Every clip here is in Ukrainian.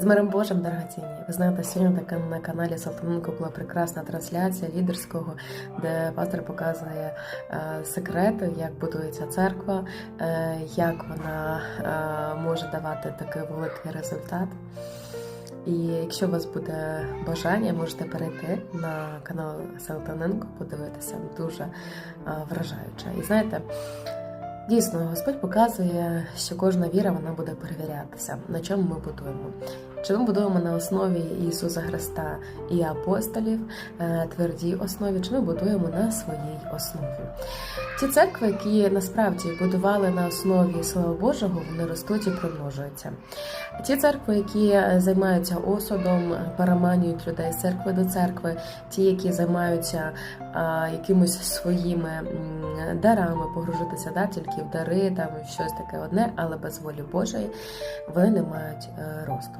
З миром Божим, дорогоцінні. Ви знаєте, сьогодні така на каналі Салтаненко була прекрасна трансляція лідерського, де пастор показує е, секрети, як будується церква, е, як вона е, може давати такий великий результат. І якщо у вас буде бажання, можете перейти на канал Салтаненко, подивитися дуже е, вражаюче. І знаєте, Дійсно, Господь показує, що кожна віра вона буде перевірятися, на чому ми будуємо. Чи ми будуємо на основі Ісуса Христа і апостолів, е, твердій основі, чи ми будуємо на своїй основі. Ті церкви, які насправді будували на основі Слова Божого, вони ростуть і примножуються. Ті церкви, які займаються осудом, переманюють людей з церкви до церкви, ті, які займаються якимось своїми дарами, погружитися да, тільки в дари, там щось таке одне, але без волі Божої, вони не мають е, росту.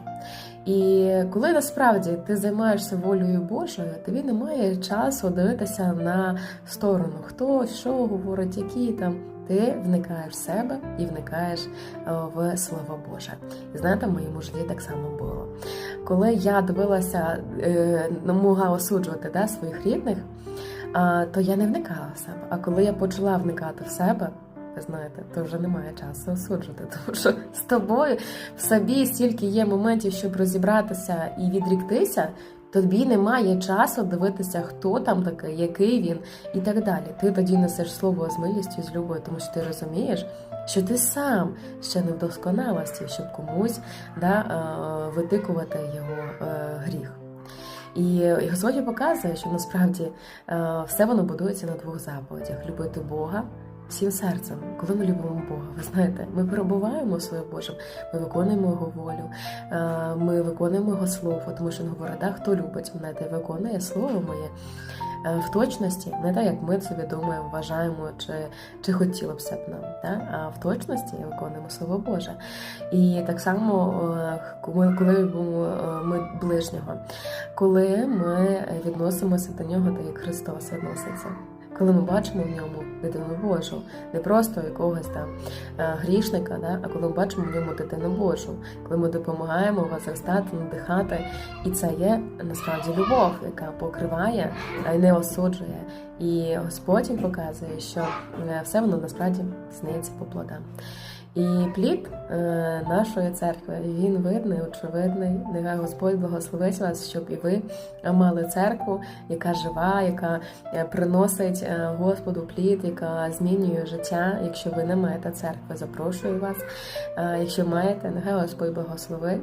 І коли насправді ти займаєшся волею Божою, тобі немає часу дивитися на сторону, хто що говорить, які там. Ти вникаєш в себе і вникаєш е, в Слово Боже. І знаєте, в моєму житті так само було. Коли я дивилася, е, могла осуджувати да, своїх рідних, то я не вникала в себе. А коли я почала вникати в себе, ви знаєте, то вже немає часу осуджувати, тому що з тобою в собі стільки є моментів, щоб розібратися і відріктися. Тобі немає часу дивитися, хто там такий, який він, і так далі. Ти тоді несеш слово з милістю, з любов'ю, тому що ти розумієш, що ти сам ще не в досконалості, щоб комусь да, е, витикувати його е, гріх. І і Господь показує, що насправді е, все воно будується на двох заповідях: любити Бога всім серцем. Коли ми любимо Бога, ви знаєте, ми перебуваємо Слові Божим, ми виконуємо Його волю, е, ми виконуємо Його слово, тому що він говорить, да, хто любить мене, та виконує слово моє. е, В точності, не так, як ми собі думаємо, вважаємо, чи, чи хотіло б це б нам, да? а в точності виконуємо Слово Боже. І так само, е, коли любимо ми ближнього, коли ми відносимося до нього, так як Христос відноситься. Коли ми бачимо в ньому дитину Божу, не просто якогось там е, грішника, да? а коли ми бачимо в ньому дитину Божу, коли ми допомагаємо возростати, надихати, і це є насправді любов, яка покриває, й не осуджує. І Господь показує, що е, все воно насправді сниться по плодам. І плід е, нашої церкви він видний, очевидний. Нехай Господь благословить вас, щоб і ви мали церкву, яка жива, яка е, приносить е, Господу плід, яка змінює життя. Якщо ви не маєте церкви, запрошую вас. Якщо маєте, нехай Господь благословить.